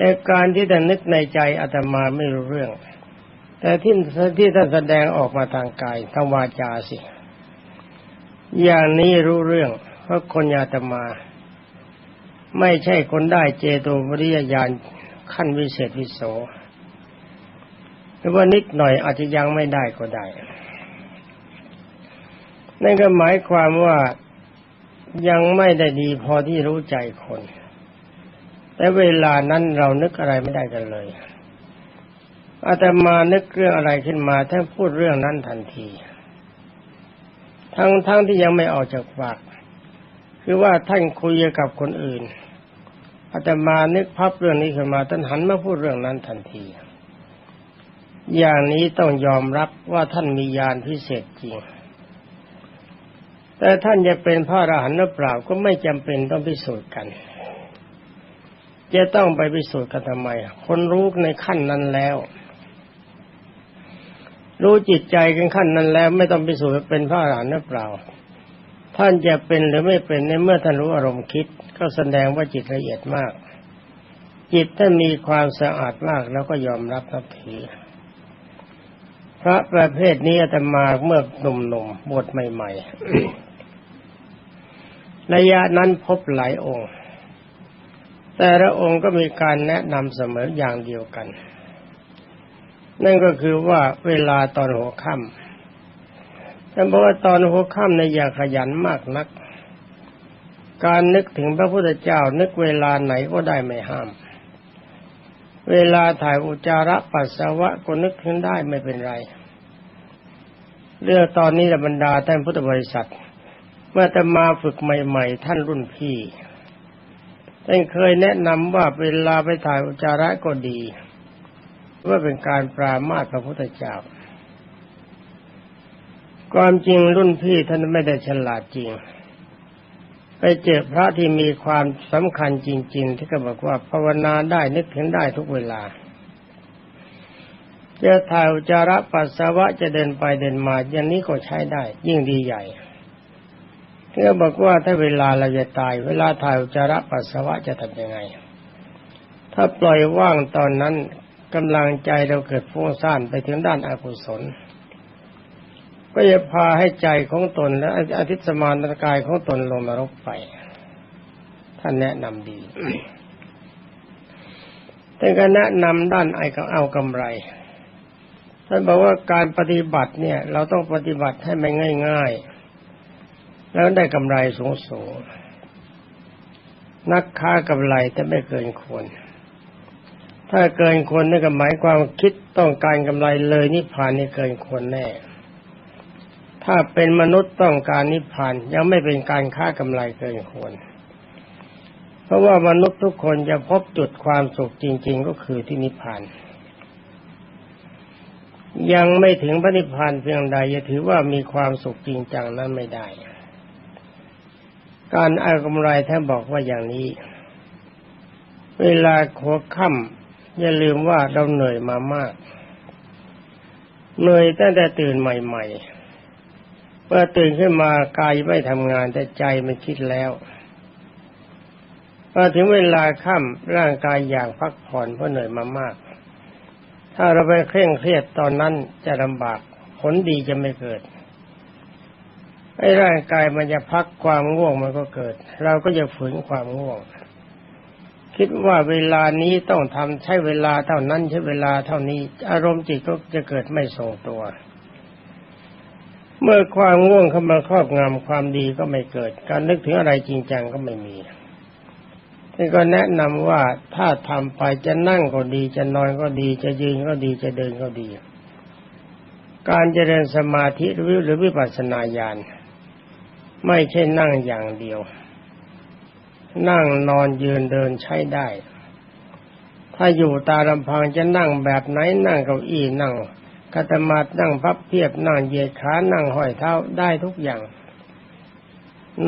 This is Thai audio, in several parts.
แต่การที่ท่นนึกในใจอาตมาไม่รู้เรื่อง แต่ที่ที่ท่านแสดงออกมาทางกายทางวาจาสิ อย่างนี้รู้เรื่อง เพราะคนอาตมา ไม่ใช่คนได้เจโตปริยญาณขั้นวิเศษวิโสหรือว่านิดหน่อยอาจจะยังไม่ได้ก็ได้ นั่นก็หมายความว่ายังไม่ได้ดีพอที่รู้ใจคน แต่เวลานั้นเรานึกอะไรไม่ได้กันเลย อาตมานึกเรื่องอะไรขึ้นมาท่านพูดเรื่องนั้นทันที ทั้งทั้งที่ยังไม่ออกจากปาก คือว่าท่านคุยกับคนอื่น อาตมานึกพับเรื่องนี้ขึ้นมาท่านหันมาพูดเรื่องนั้นทันที อย่างนี้ต้องยอมรับว่าท่านมีญาณพิเศษจริง แต่ท่านจะเป็นพระอรหันต์หรือเปล่าก็ไม่จำเป็นต้องพิสูจน์กัน จะต้องไปพิสูจน์กันทำไม คนรู้ในขั้นนั้นแล้ว รู้จิตใจกันขั้นนั้นแล้ว ไม่ต้องพิสูจน์เป็นพระอรหันต์หรือเปล่า ท่านจะเป็นหรือไม่เป็นในเมื่อท่านรู้อารมณ์คิด ก็แสดงว่าจิตละเอียดมาก จิตท่ามีความสะอาดมากแล้วก็ยอมรับนับถือพระประเภทนี้อาตมาเมื่อหนุ่มๆบวชใหม่ๆระยะนั้นพบหลายองค์ แต่ละองค์ก็มีการแนะนำเสมออย่างเดียวกัน นั่นก็คือว่าเวลาตอนหัวค่ำแต่บอกว่าตอนหัวค่ำในอย่าขยันมากนัก การนึกถึงพระพุทธเจ้านึกเวลาไหนก็ได้ไม่ห้าม เวลาถ่ายอุจจาระปัสสาวะก็นึกถึงได้ไม่เป็นไร เรื่องตอนนี้บรรดาท่านพุทธบริษัท เมื่อจะมาฝึกใหม่ ๆ ท่านรุ่นพี่ ท่านเคยแนะนำว่าเวลาไปถ่ายอุจจาระก็ดี ว่าเป็นการปรามาสพระพุทธเจ้า ความจริงรุ่นพี่ท่านไม่ได้ฉลาดจริง ไปเจอพระที่มีความสำคัญจริง ๆ ที่ก็บอกว่าภาวนาได้นึกถึงได้ทุกเวลาจะถ่ายอุจจาระปัสสาวะจะเดินไปเดินมาอย่างนี้ก็ใช้ได้ ยิ่งดีใหญ่ ที่เขาบอกว่าถ้าเวลาเราจะตาย เวลาถ่ายอุจจาระปัสสาวะจะทำยังไง ถ้าปล่อยว่างตอนนั้นกำลังใจเราเกิดฟุ้งซ่านไปถึงด้านอากุศล ก็จะพาให้ใจของตนและอธิตสมานกายของตนลงนรกไป ท่านแนะนำดีแต่ก็แนะนำด้านไอ้ก็เอากำไรท่านบอกว่าการปฏิบัติเนี่ย เราต้องปฏิบัติให้มันง่าย ๆ แล้วได้กำไรสูงสูงนักค้ากำไรแต่ไม่เกินควร ถ้าเกินควรนั่นก็หมายความคิดต้องการกำไรเลยนิพพานนี่เกินควรแน่ ถ้าเป็นมนุษย์ต้องการนิพพานยังไม่เป็นการค้ากำไรเกินควร เพราะว่ามนุษย์ทุกคนจะพบจุดความสุขจริง ๆ ก็คือที่นิพพานยังไม่ถึงพระนิพพานเพียงใดจะถือว่ามีความสุขจริงจังนั้นไม่ได้ การเอากำไรท่านบอกว่าอย่างนี้ เวลาหัวค่ำอย่าลืมว่าเราเหนื่อยมามากเหนื่อยตั้งแต่ตื่นใหม่ๆเมื่อตื่นขึ้นมากายไม่ทำงานแต่ใจมันคิดแล้วพอถึงเวลาค่ำร่างกายอยากพักผ่อนเพราะเหนื่อยมามาก ถ้าเราไปเคร่งเครียดตอนนั้นจะลำบากผลดีจะไม่เกิด ไอ้ร่างกายมันจะพักความง่วงมันก็เกิด เราก็จะฝืนความง่วง คิดว่าเวลานี้ต้องทำใช้เวลาเท่านั้นใช้เวลาเท่านี้ อารมณ์จิตก็จะเกิดไม่ทรงตัว เมื่อความง่วงเข้ามาครอบงำความดีก็ไม่เกิด การนึกถึงอะไรจริงจังก็ไม่มีที่ก็แนะนำว่าถ้าทำไปจะนั่งก็ดีจะนอนก็ดีจะยืนก็ดีจะเดินก็ดี การเจริญสมาธิหรือวิปัสสนาญาณ ไม่ใช่นั่งอย่างเดียว นั่งนอนยืนเดินใช้ได้ ถ้าอยู่ตาลำพังจะนั่งแบบไหนนั่งเก้าอี้นั่งกัตมานั่งพับเพียบนั่งเหยียดขานั่งห้อยเท้าได้ทุกอย่าง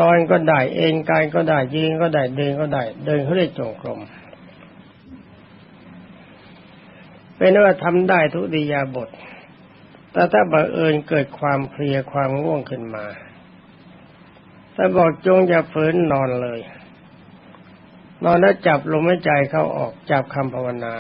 นอนก็ได้เองกายก็ได้ยืนก็ได้เดินก็ได้ เดินเขาเรียกจงกรมเป็นว่าทำได้ทุกดิยาบท แต่ถ้าบังเอิญเกิดความเพลียความง่วงขึ้นมา แต่บอกจงอย่าฝืนนอนเลย นอนแล้วจับลมหายใจเข้าออกจับคำภาวนา